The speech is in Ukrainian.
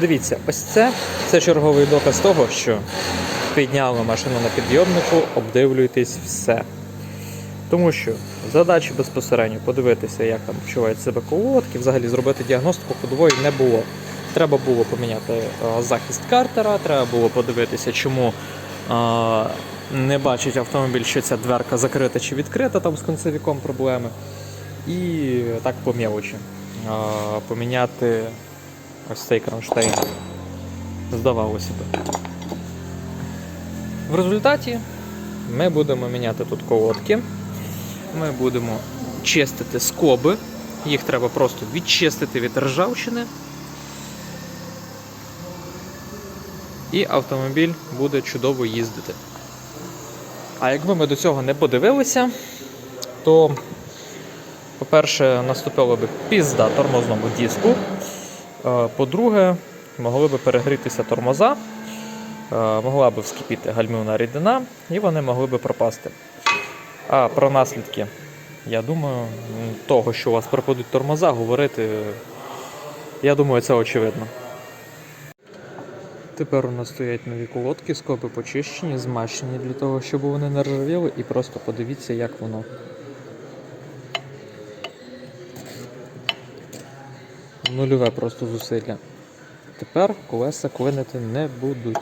Дивіться, ось це, це черговий доказ того, що підняли машину на підйомнику, обдивлюйтесь все. Тому що задачі безпосередньо подивитися, як там почувають себе колодки, взагалі зробити діагностику ходової не було. Треба було поміняти е, захист картера, треба було подивитися, чому е, не бачить автомобіль, що ця дверка закрита чи відкрита, там з концевіком проблеми. І так по мелочі. Е, поміняти ось цей кронштейн. Здавалося б. В результаті ми будемо міняти тут колодки. Ми будемо чистити скоби. Їх треба просто відчистити від ржавчини. І автомобіль буде чудово їздити. А якби ми до цього не подивилися, то, по-перше, наступила би пізда тормозному диску. Е, По-друге, могли би перегрітися тормоза, е, могла би вскипіти гальмівна рідина, і вони могли би пропасти. А про наслідки, я думаю, того, що у вас пропадуть тормоза, говорити, я думаю, це очевидно. Тепер у нас стоять нові колодки, скопи почищені, змащені для того, щоб вони не ржавіли, і просто подивіться, як воно. Нульове просто зусилля. Тепер колеса клинити не будуть.